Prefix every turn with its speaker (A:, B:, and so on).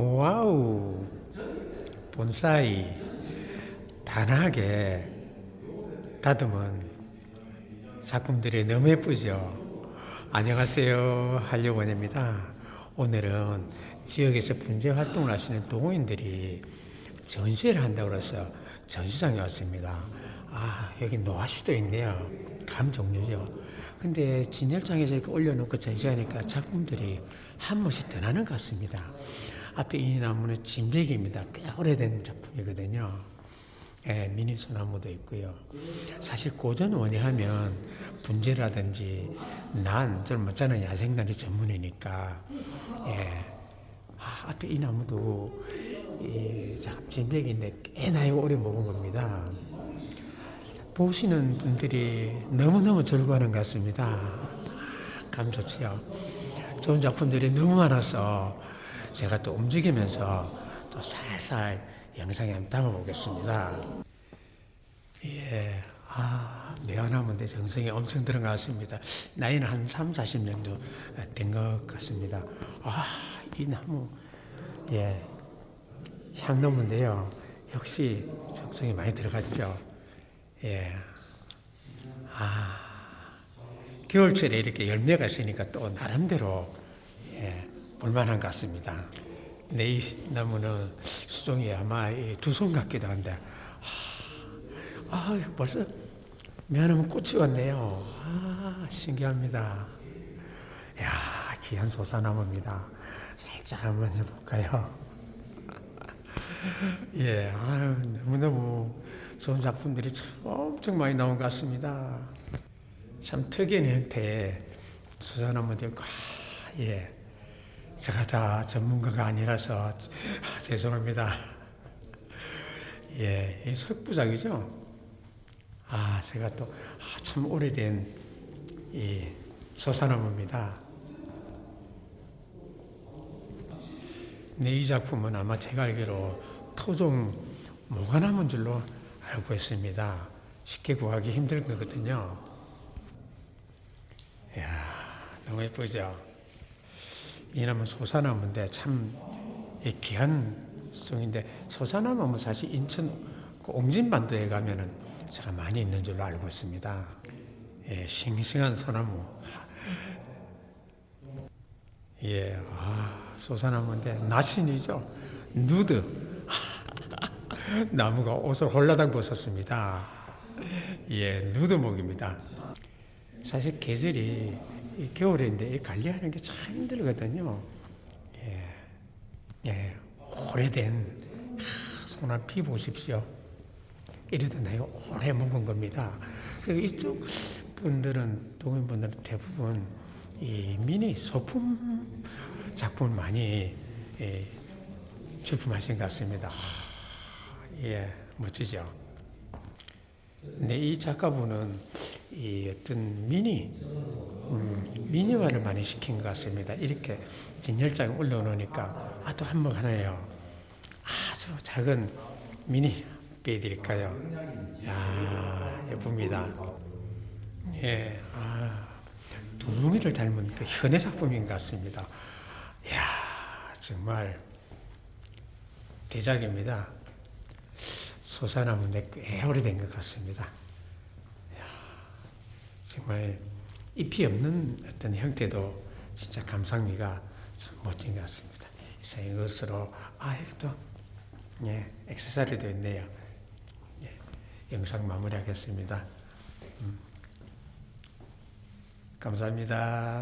A: 와우 본사이 단하게 다듬은 작품들이 너무 예쁘죠. 안녕하세요 한려원입니다. 오늘은 지역에서 분재 활동을 하시는 동호인들이 전시회를 한다고 해서 전시장에 왔습니다. 아 여기 노아시도 있네요. 감 종류죠. 근데 진열장에서 이렇게 올려놓고 전시하니까 작품들이 한 번씩 더 나는 것 같습니다. 앞에 이 나무는 진백입니다. 꽤 오래된 작품이거든요. 예, 미니 소 나무도 있고요. 사실 고전 원예하면 분재라든지 난, 저는 뭐잖아요. 야생난이 전문이니까. 예. 아, 앞에 이 나무도 이참 진백인데 꽤 나이가 오래 먹은 겁니다. 보시는 분들이 너무너무 즐거워하는 것 같습니다. 감 좋지요. 좋은 작품들이 너무 많아서 제가 또 움직이면서 또 살살 영상에 한번 담아보겠습니다. 예, 아, 매화나무인데 정성이 엄청 같습니다. 나이는 한 3, 40년도 된 것 같습니다. 아, 이 나무, 예, 향나무인데요. 역시 정성이 많이 들어갔죠. 예. 아, 겨울철에 이렇게 열매가 있으니까 또 나름대로 예, 볼만한 것 같습니다. 네, 이 나무는 수종이 아마 두 손 같기도 한데, 아, 아, 벌써 면하면 꽃이 왔네요. 아, 신기합니다. 야, 귀한 소사나무입니다. 살짝 한번 해볼까요? 예, 아유, 너무너무 좋은 작품들이 참 엄청 많이 나온 것 같습니다. 참 특이한 형태의 있고, 아, 예. 제가 다 전문가가 아니라서 아, 죄송합니다. 예, 이 석부작이죠? 아, 제가 또 참 오래된 이 소사나무입니다. 네, 이 작품은 아마 제가 알기로 토종 모가나무인 줄로 알고 있습니다. 쉽게 구하기 힘들 거거든요. 이야, 너무 예쁘죠? 이 나무는 소사나무인데 참이 귀한 송인데 소사나무는 사실 인천 그 옹진반도에 가면은 제가 많이 있는 줄로 알고 있습니다. 예, 싱싱한 소나무. 예, 아, 소사나무인데 나신이죠. 누드. 나무가 옷을 홀라당 벗었습니다. 예, 누드목입니다. 사실 계절이 이 겨울인데 이 관리하는 게 참 힘들거든요. 예, 예, 오래된 소나무 피 보십시오. 이래도 나이 오래 먹은 겁니다. 이쪽 분들은 동인분들은 대부분 이 미니 소품 작품을 많이 예, 주품하신 것 같습니다. 하, 예, 멋지죠. 네, 이 작가분은 이 어떤 미니 음, 미니화를 많이 시킨 것 같습니다. 이렇게 진열장에 올려놓으니까 아 또 한몫 하네요. 아주 작은 미니 빼드릴까요? 야 예쁩니다. 예, 아, 두루미를 닮은 그 현의 작품인 것 같습니다. 야 정말 대작입니다. 소사나무인데 꽤 오래된 것 같습니다. 야, 정말 잎이 없는 어떤 형태도 진짜 감상미가 참 멋진 것 같습니다. 그래서 이것으로 아 이것도 예 액세서리도 있네요. 예, 영상 마무리하겠습니다. 음, 감사합니다.